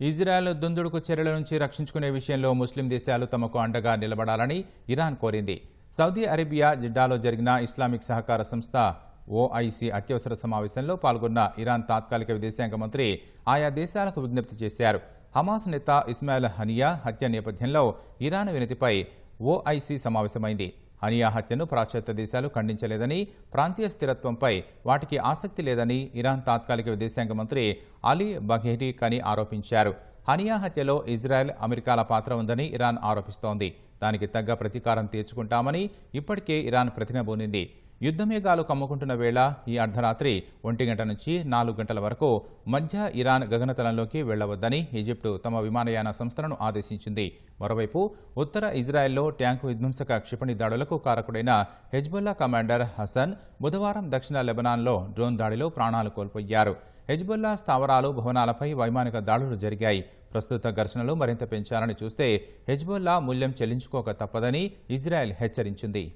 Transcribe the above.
Israel దుందుడుకు చర్యల నుంచి రక్షించుకునే విషయంలో ముస్లిం దేశాలు తమకు అండగా నిలబడాలని ఇరాన్ కోరింది. సౌదీ అరేబియా జిడ్డాలో జరిగిన ఇస్లామిక్ సహకార సంస్థ ఓఐసీ అత్యవసర సమావేశంలో పాల్గొన్న ఇరాన్ తాత్కాలిక విదేశాంగ మంత్రి ఆయా దేశాలకు విజ్ఞప్తి చేశారు. హమాస్ నేత ఇస్మాయిల్ హనియా హత్య నేపథ్యంలో ఇరాన్ వినతిపై ఓఐసీ సమావేశమైంది. హనియా హత్యను పాశ్చాత్య దేశాలు ఖండించలేదని ప్రాంతీయ స్థిరత్వంపై వాటికి ఆసక్తి లేదని ఇరాన్ తాత్కాలిక విదేశాంగ మంత్రి అలీ బఘేటి కని ఆరోపించారు. హనియా హత్యలో ఇజ్రాయెల్ అమెరికాల పాత్ర ఉందని ఇరాన్ ఆరోపిస్తోంది. దానికి తగ్గ ప్రతీకారం తీర్చుకుంటామని ఇప్పటికే ఇరాన్ ప్రతినబూనింది యుద్ధమేఘాలు కమ్ముకుంటున్న వేళ ఈ అర్ధరాత్రి ఒంటి గంట నుంచి నాలుగు గంటల వరకు మధ్య ఇరాన్ గగనతలంలోకి వెళ్ళవద్దని ఈజిప్టు తమ విమానయాన సంస్థలను ఆదేశించింది. మరోవైపు ఉత్తర ఇజ్రాయెల్లో ట్యాంకు విధ్వంసక క్షిపణి దాడులకు కారకుడైన హెజ్బుల్లా కమాండర్ హసన్ బుధవారం దక్షిణ లెబనాన్లో డ్రోన్ దాడిలో ప్రాణాలు కోల్పోయారు. హెజ్బుల్లా స్థావరాలు భవనాలపై వైమానిక దాడులు జరిగాయి. ప్రస్తుత ఘర్షణలు మరింత పెంచాలని చూస్తే హెజ్బుల్లా మూల్యం చెల్లించుకోక తప్పదని ఇజ్రాయెల్ హెచ్చరించింది.